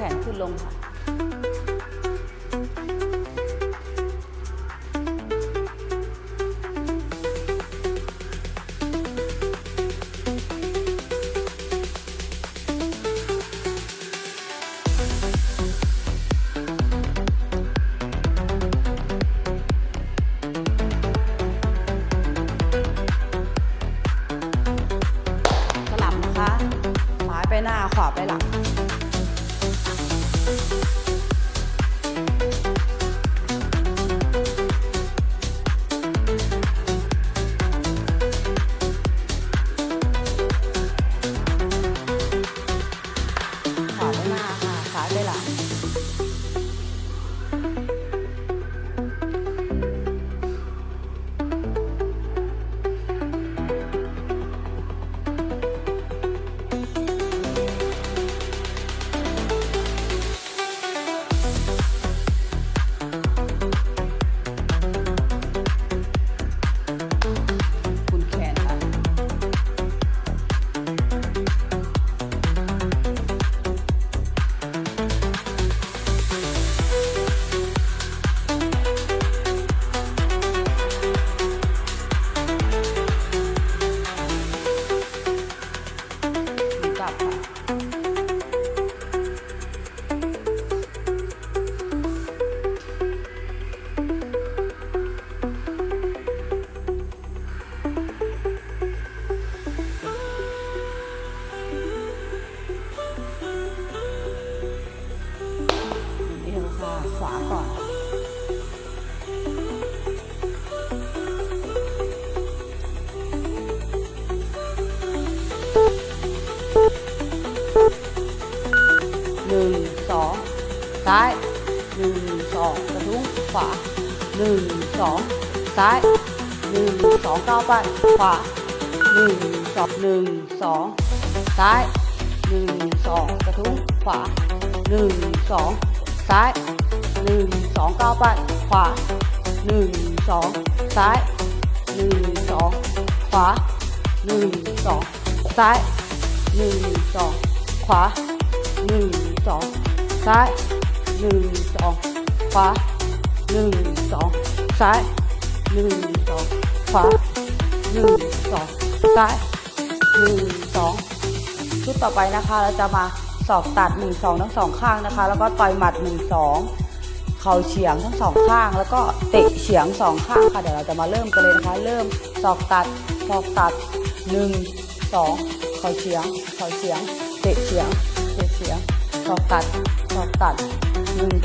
แขนขึ้นลงค่ะ สลับนะคะซ้ายไปหน้าขวาไปหลัง ซ้ายหนึ่งสองกระทุ้งขวาหนึ่งสองซ้ายหนึ่งสองก้าวไปขวาหนึ่งสองหนึ่งสองซ้ายหนึ่งสองกระทุ้งขวาหนึ่งสองซ้ายหนึ่งสองก้าวไปขวาหนึ่งสองซ้ายหนึ่งสองขวาหนึ่งสองซ้ายหนึ่งสองขวาหนึ่งสองซ้าย หนึ่งสองขวาหนึ่งสองซ้ายหนึ่งสองขวาหนึ่งสองซ้ายหนึ่งสองชุดต่อไปนะคะ เราจะมาสอบตัดหนึ่งสองทั้งสองข้างนะคะ แล้วก็ต่อยหมัดหนึ่งสองเข่าเฉียงทั้งสองข้าง แล้วก็เตะเฉียงสองข้างค่ะเดี๋ยวเราจะมาเริ่มกันเลยนะคะ เริ่มสอบตัดสอบตัดหนึ่งสองเข่าเฉียงเข่าเฉียง เตะเฉียงเตะเฉียงสอบตัดสอบตัด หนึ่ง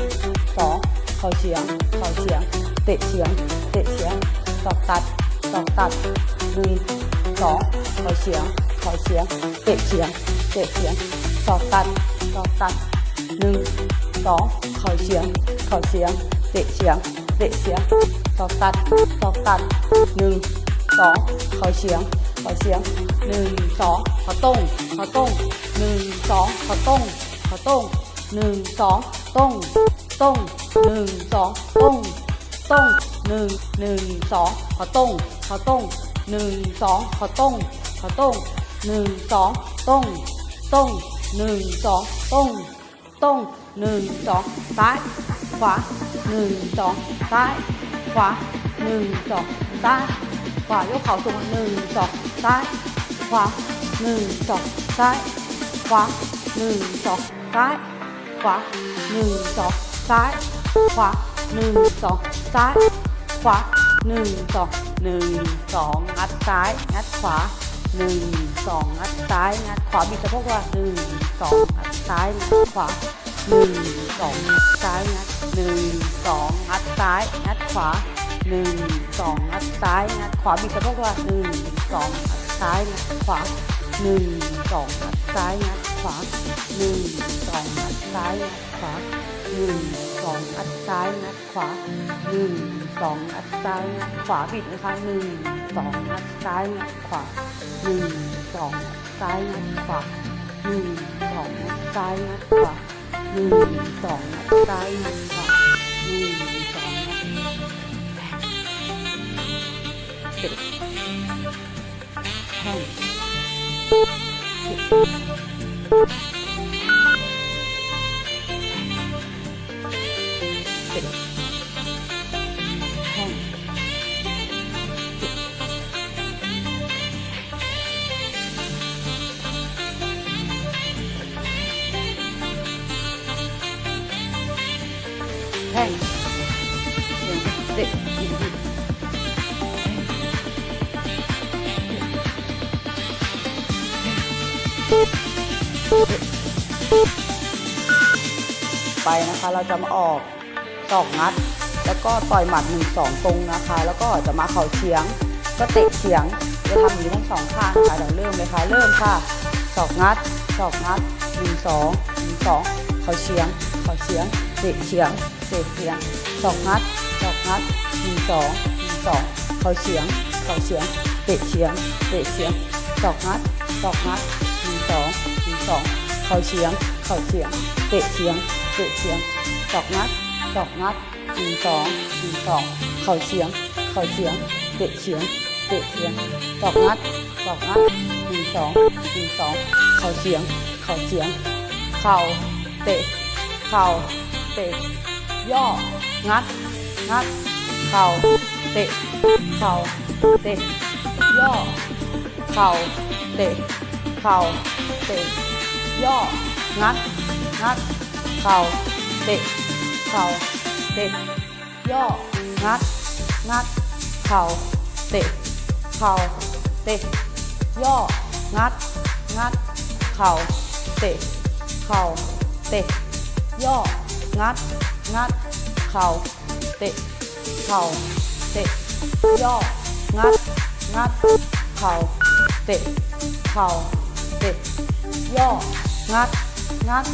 สองเข่าเฉียงเข่าเฉียง เตะเฉียง เตะเฉียงสอบตัดสอบตัดหนึ่งสองเข่าเฉียงเข่าเฉียง เตะเฉียง เตะเฉียงสอบตัดสอบตัดหนึ่งสองเข่าเฉียงเข่าเฉียง เตะเฉียง เตะเฉียงสอบตัดสอบตัดหนึ่งสองเข่าเฉียงเข่าเฉียงหนึ่งสองเข่าต้งเข่าต้งหนึ่งสองเข่าต้งเข่าต้งหนึ่งสอง ต้งต้งหนึ่งสองต้งต้งหนึ่งหนึ่งสองข่าต้งข่าต้งหนึ่งสองข่าต้งข่าต้งหนึ่งสองต้งต้งหนึ่งสองต้งต้งหนึ่งสองซ้ายขวาหนึ่งสองซ้ายขวาหนึ่งสองซ้ายขวายกเข่าสูงหนึ่งสองซ้ายขวาหนึ่งสองซ้ายขวาหนึ่งสองซ้าย ขวาหนึ่งสองซ้าย ขวาหนึ่งสองซ้าย ขวาหนึ่งสองหนึ่งสองงัดซ้าย งัดขวาหนึ่งสองงัดซ้าย งัดขวาบิดสะโพกว่าหนึ่งสองงัดซ้ายงัดขวาหนึ่งสองงัดซ้ายงัดหนึ่งสองงัดซ้าย งัดขวาหนึ่งสองงัดซ้าย งัดขวาบิดสะโพกว่าหนึ่งสองงัดซ้ายงัดขวาหนึ่งสองงัดซ้ายงัด ขวาหนึ่งสองงัดซ้ายงัดขวาหนึ่งสองงัดซ้ายงัดขวาหนึ่งสองงัดซ้ายงัดขวาบิดนะคะหนึ่งสองงัดซ้ายงัดขวาหนึ่งสองงัดซ้ายงัดขวาหนึ่งสองงัดซ้ายงัดขวาหนึ่งสองงัดซ้ายงัดขวาหนึ่งสองงัด six, ten, six, you นะคะ เราจะมาออกศอกงัด แล้วก็ต่อยหมัดหนึ่งสองตรงนะคะ แล้วก็จะมาเข่าเฉียง ก็เตะเฉียงจะทำอย่างนี้ทั้งสองข้างนะคะเดี๋ยวเริ่มเลยค่ะเริ่มค่ะศอกงัดศอกงัดหนึ่งสองหนึ่งสองเข่าเฉียงเข่าเฉียงเตะเฉียงเตะเฉียงศอกงัดศอกงัดหนึ่งสองหนึ่งสองเข่าเฉียงเข่าเฉียงเตะเฉียงเตะเฉียงศอกงัดศอกงัดหนึ่งสองหนึ่งสองเข่าเฉียง เข่าเฉียงเตะเฉียงเตะเฉียงศอกงัดศอกงัดหนึ่งสองหนึ่งสองเข่าเฉียง เข่าเฉียงเตะเฉียงเตะเฉียงศอกงัดศอกงัดหนึ่งสองหนึ่งสองเข่าเฉียง เข่าเฉียง เข่าเตะเข่าเตะย่องัดงัดเข่าเตะเข่าเตะย่อเข่าเตะเข่าเตะย่อ งัด งัด เข่า เตะ เข่า เตะ ย่อ งัด งัด เข่า เตะ เข่า เตะ ย่อ งัด งัด เข่า เตะ เข่า เตะ ย่อ งัด งัด เข่า เตะ เข่า เตะ ย่อ งัด งัด เข่า เตะ เข่า เตะ ย่อ งัด งัด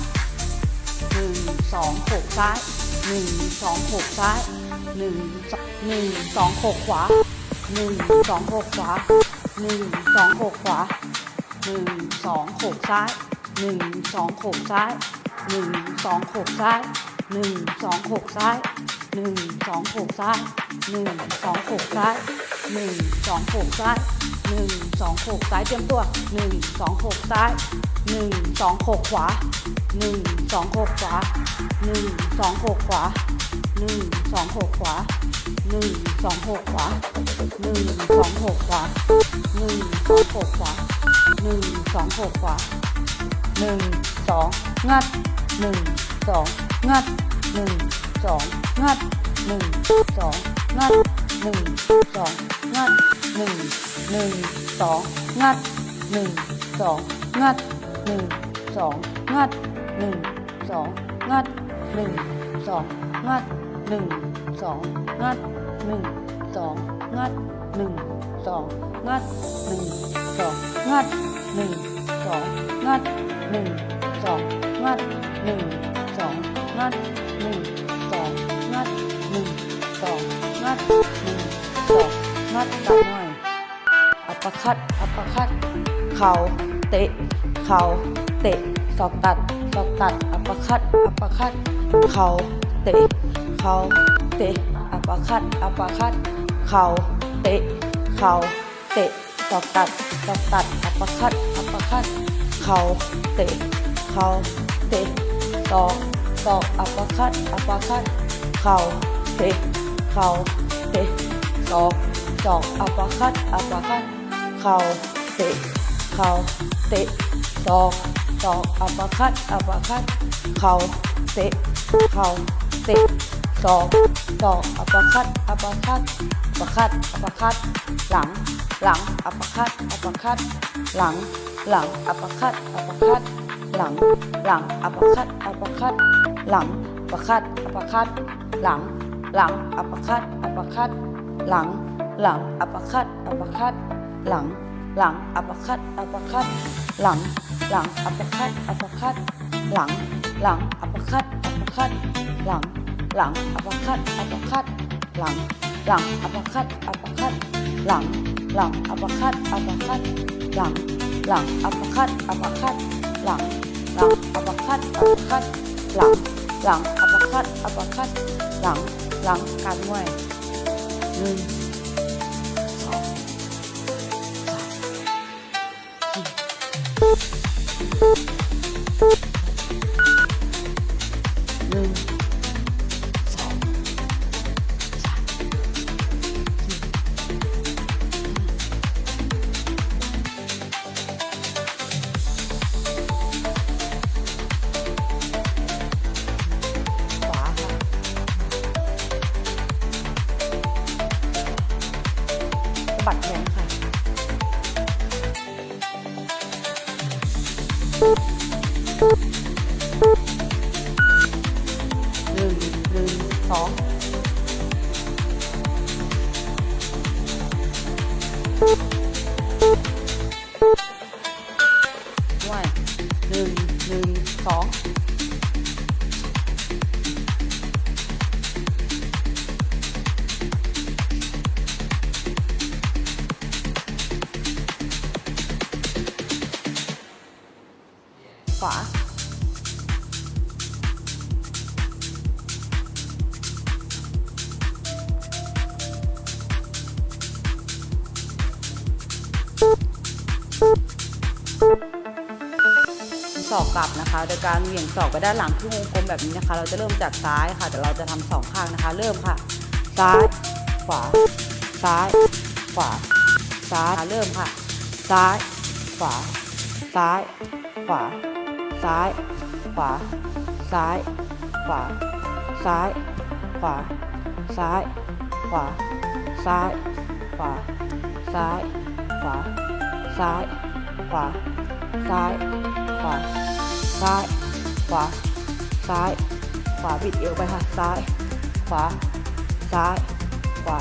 หนึ่งสองหกซ้ายหนึ่งสองหกซ้ายหนึ่งหนึ่งสองหกขวาหนึ่งสองหกขวาหนึ่งสองหกขวาหนึ่งสองหกซ้ายหนึ่งสองหกซ้ายหนึ่งสองหกซ้ายหนึ่งสองหกซ้ายหนึ่งสองหกซ้ายหนึ่งสองหกซ้ายหนึ่งสองหกซ้าย หนึ่งสองหกซ้ายเตรียมตัวหนึ่งสองหกซ้ายหนึ่งสองหกขวาหนึ่งสองหกขวาหนึ่งสองหกขวาหนึ่งสองหกขวาหนึ่งสองหกขวาหนึ่งสองหกขวาหนึ่งสองหกขวาหนึ่งสองหกขวาหนึ่งสองงัดหนึ่งสองงัดหนึ่งสองงัดหนึ่งสองงัดหนึ่งสองงัด หนึ่งหนึ่งสองงัดหนึ่งสองงัดหนึ่งสองงัดหนึ่งสองงัดหนึ่งสองงัดหนึ่งสองงัดหนึ่งสองงัดหนึ่งสองงัดหนึ่งสองงัดหนึ่งสองงัดหนึ่งสองงัดหนึ่งสองงัดหนึ่งสองงัดหนึ่งสองงัดหนึ่งสองงัดตาม คัดอัปคัดเข่าเตะเข่าเตะศอกตัดศอกตัดอัปคัดอัปคัดเข่าเตะเข่าเตะอัปคัดอัปคัดเข่าเตะเข่าเตะศอกตัดศอกตัดอัปคัดอัปคัดเข่าเตะเข่าเตะศอกศอกอัปคัดอัปคัดเข่าเตะเข่าเตะศอกศอกอัปคัดอัปคัด เข่าเตะเข่าเตะศอกศอกอัปปอร์คัดอัปปอร์คัดเข่าเตะเข่าเตะศอกศอกอัปปอร์คัดอัปปอร์คัดอัปปอร์คัดอัปปอร์คัดหลังหลังอัปปอร์คัดอัปปอร์คัดหลังหลังอัปปอร์คัดอัปปอร์คัดหลังหลังอัปปอร์คัดอัปปอร์คัดหลังอัปคัดอัปคัดหลังหลังอัปปอร์คัดอัปปอร์คัดหลังหลังอัปปอร์คัดอัปปอร์คัด หลัง หลัง อัปคัดอัปคัดหลัง หลัง อัปคัดอัปคัดหลัง หลัง อัปคัดอัปคัดหลัง หลัง อัปคัดอัปคัดหลัง หลัง อัปคัดอัปคัดหลัง หลัง อัปคัดอัปคัดหลัง หลัง อัปคัดอัปคัดหลัง หลัง อัปคัดอัปคัดหลัง หลัง อัปคัดอัปคัดหลัง หลัง การมวยหนึ่ง Fragment. ขวาศอกกลับนะคะ โดยการเหวี่ยงศอกไปด้านหลังครึ่งวงกลมแบบนี้นะคะ เราจะเริ่มจากซ้ายค่ะ แต่เราจะทำสองข้างนะคะ เริ่มค่ะ ซ้าย ขวา ซ้าย ขวา ซ้าย เริ่มค่ะ ซ้าย ขวา ซ้าย ขวา ซ้าย ขวา ซ้าย ขวา ซ้าย ขวา ซ้าย ขวา ซ้าย ขวา ซ้าย ขวา ซ้าย ขวา ซ้าย ขวา ซ้าย ขวา ซ้าย ขวาบิดเอวไปค่ะซ้าย ขวา ซ้าย ขวา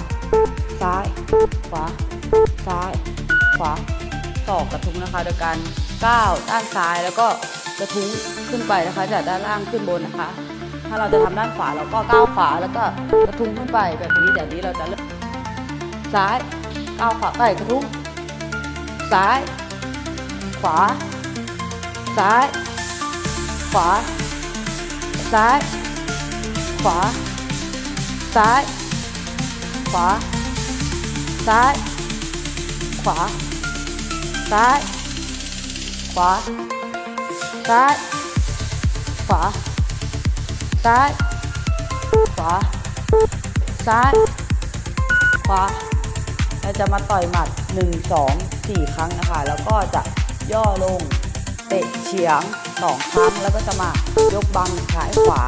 ซ้าย ขวา ซ้าย ขวาศอกกระทุ้งนะคะโดยการก้าวด้านซ้ายแล้วก็ กระทุ้งขึ้นไปนะคะ จากด้านล่างขึ้นบนนะคะ ถ้าเราจะทำด้านขวาเราก็ก้าวขวาแล้วก็กระทุ้งขึ้นไปแบบนี้แบบนี้เราจะเริ่มซ้ายก้าวขวาไปกระทุ้งซ้าย ขวา ซ้าย ขวา ซ้าย ขวา ซ้าย ขวา ซ้าย ขวา ซ้าย ขวา ซ้ายขวาซ้ายขวาซ้ายขวาเราจะมาต่อยหมัด 1 2 4 ครั้งนะคะ แล้วก็จะย่อลงเตะเฉียง 2 ครั้ง แล้วก็จะมายกบังซ้ายขวา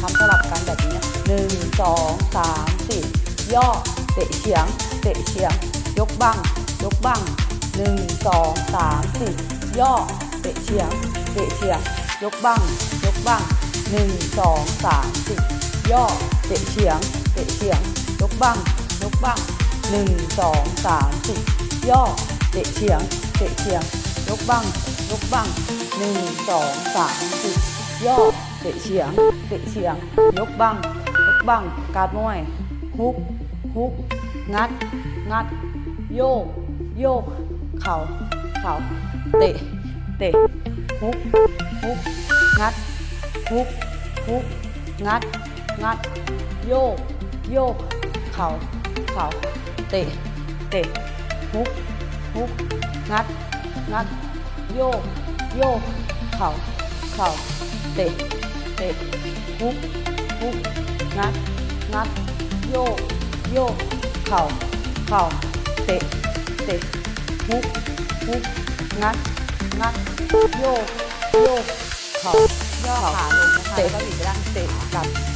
ทำสลับกันแบบนี้นะหนึ่งสองสามสี่ย่อเตะเฉียง เตะเฉียง ยกบัง ยกบังหนึ่งสองสามสี่ย่อเตะเฉียง เตะเฉียงยกบังยกบังหนึ่งสองสามสี่ย่อเตะเฉียงเตะเฉียง ยกบังยกบังหนึ่งสองสามสี่ย่อเตะเฉียงเตะเฉียง ยกบังยกบังหนึ่งสองสามสี่ย่อเตะเฉียงเตะเฉียง ยกบังยกบังการมวยฮุกฮุกงัด งัด โยก โยก เข่า เข่า เตะ เตะ ฮุกฮุกงัดฮุกฮุกงัด งัด โยก โยก เข่าเข่าเตะ เตะฮุกฮุกงัด งัด โยก โยก เข่าเข่าเตะ เตะฮุกฮุกงัด งัด โยก โยก เข่าเข่าเตะ เตะฮุกฮุกงัด งัดโยกโยกเข่าย่อขาลงนะคะแล้วก็บิดไปด้านเตะกลับ